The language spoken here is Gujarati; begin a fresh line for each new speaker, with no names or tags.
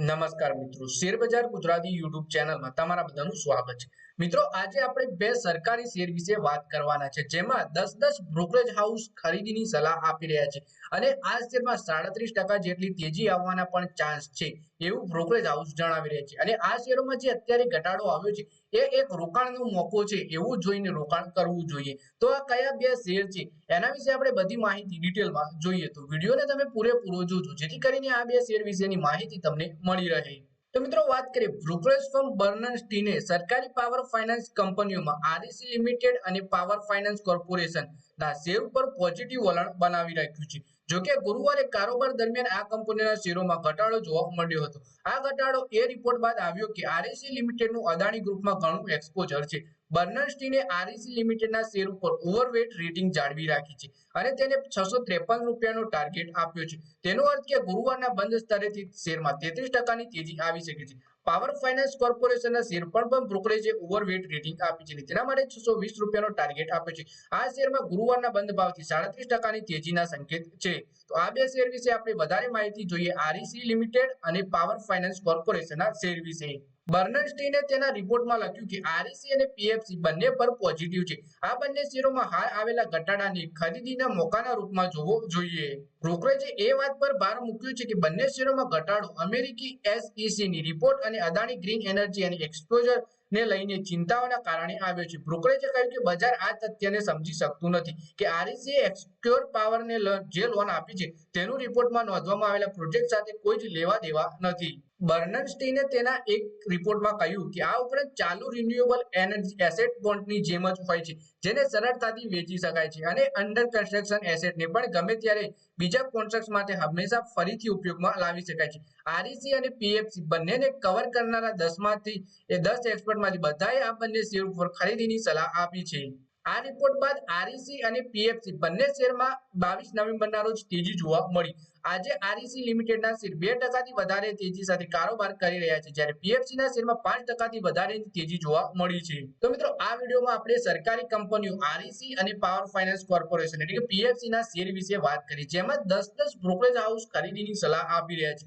નમસ્કાર મિત્રો. શેર બજાર ગુજરાતી યુટ્યુબ ચેનલમાં તમારા બધાનું સ્વાગત છે. મિત્રો, આજે આપણે બે સરકારી શેર વિશે વાત કરવાના છે, જેમાં દસ દસ બ્રોકરેજ હાઉસ ખરીદીની સલાહ આપી રહ્યા છે અને આ શેરમાં સાડત્રીસ ટકા જેટલી તેજી આવવાના પણ ચાન્સ છે એવું બ્રોકરેજ હાઉસ જણાવી રહ્યા છે. અને આ શેરોમાં જે અત્યારે ઘટાડો આવ્યો છે, એ એક રોકાણનો મોકો છે, એવું જોઈને રોકાણ કરવું જોઈએ. તો આ કયા બે શેર છે, એના વિશે આપણે બધી માહિતી ડિટેલમાં જોઈએ તો વિડીયોને તમે પૂરેપૂરો જોજો, જેથી કરીને આ બે શેર વિશેની માહિતી તમને મળી રહે. તો મિત્રો વાત કરીએ બ્રોકરેજ ફર્મ બર્નસ્ટીને સરકારી પાવર ફાઇનાન્સ કંપનીઓમાં આરઈસી લિમિટેડ અને પાવર ફાઇનાન્સ કોર્પોરેશન ના શેર ઉપર પોઝિટિવ વલણ બનાવી રાખ્યું છે. જો કે ગુરુવારે કારોબાર દરમિયાન આ કંપનીના શેરોમાં ઘટાડો જોવા મળ્યો હતો. આ ઘટાડો એ રિપોર્ટ બાદ આવ્યો કે આરઈસી લિમિટેડનું અદાણી ગ્રુપમાં ઘણું એક્સપોઝર છે. બર્નસ્ટીને આરઈસી લિમિટેડના શેર ઉપર ઓવરવેટ રેટિંગ જાળવી રાખી છે અને તેને છસો ત્રેપન રૂપિયાનો ટાર્ગેટ આપ્યો છે. તેનો અર્થ કે ગુરુવારના બંધ સ્તરેથી શેરમાં તેત્રીસ ટકાની તેજી આવી શકે છે. પાવર ફાઇનાન્સ કોર્પોરેશનના શેર પણ પણ બ્રોકરેજે ઓવરવેટ રેટિંગ આપી છે તેના માટે છસો વીસ રૂપિયાનો ટાર્ગેટ આપ્યો છે. આ શેરમાં ગુરુવારના બંધ ભાવથી સાડત્રીસ ટકાની તેજીના સંકેત છે. તો આ બે શેર વિશે આપણે વધારે માહિતી જોઈએ આરઈસી લિમિટેડ અને પાવર ફાઇનાન્સ કોર્પોરેશનના શેર વિશે. બર્નસ્ટીને તેના રિપોર્ટમાં લખ્યું કે આરઈસી અને પીએફસી બંને પર પોઝિટિવ છે. આ બંને શેરોમાં હાલ આવેલા ઘટાડાને ખરીદીના મોકાના રૂપમાં જોવો જોઈએ. બ્રોકરેજે એ વાત પર ભાર મૂક્યો છે કે બંને શેરોમાં ઘટાડો અમેરિકી એસઈસી ની રિપોર્ટ અને અદાણી ગ્રીન એનર્જી અને એક્સપોઝર ને લઈને ચિંતાઓના કારણે આવ્યો છે. બ્રોકરેજે કહ્યું કે બજાર આ તથ્યને સમજી શકતું નથી કે આરઈસી એક્સક્યોર પાવરને જે લોન આપી છે તેનું રિપોર્ટમાં નોંધવામાં આવેલા પ્રોજેક્ટ સાથે કોઈ જ લેવા દેવા નથી. બર્નસ્ટીને તેના એક રિપોર્ટમાં કહ્યું કે આ ઉપરાંત ચાલુ રિન્યુએબલ એનર્જી એસેટ બોન્ડની જેમ જ હોય છે, જેને સરળતાથી વેચી શકાય છે અને અંડર કન્સ્ટ્રક્શન એસેટને પણ ગમે ત્યારે બીજા કોન્ટ્રાક્ટ માટે હંમેશા ફરીથી ઉપયોગમાં લાવી શકાય છે. આરઈસી અને પીએફસી બંનેને કવર કરનારા દસમાંથી એ દસ એક્સપર્ટમાંથી બધાએ આ બંને શેર ઉપર ખરીદીની સલાહ આપી છે. આ રિપોર્ટ બાદ આરઈસી અને પીએફસી બંને શેરમાં બાવીસ નવેમ્બરના રોજ તેજી જોવા મળી. આજે આરઈસી લિમિટેડના શેર બે ટકાથી વધારે તેજી સાથે કારોબાર કરી રહ્યા છે, જ્યારે પીએફસીના શેરમાં પાંચ ટકાથી વધારે તેજી જોવા મળી છે. તો મિત્રો, આ વિડીયોમાં આપણે સરકારી કંપનીઓ આરઈસી અને પાવર ફાઇનાન્સ કોર્પોરેશન એટલે કે પીએફસીના શેર વિશે વાત કરી, જેમાં દસ દસ બ્રોકરેજ હાઉસ ખરીદીની સલાહ આપી રહ્યા છે.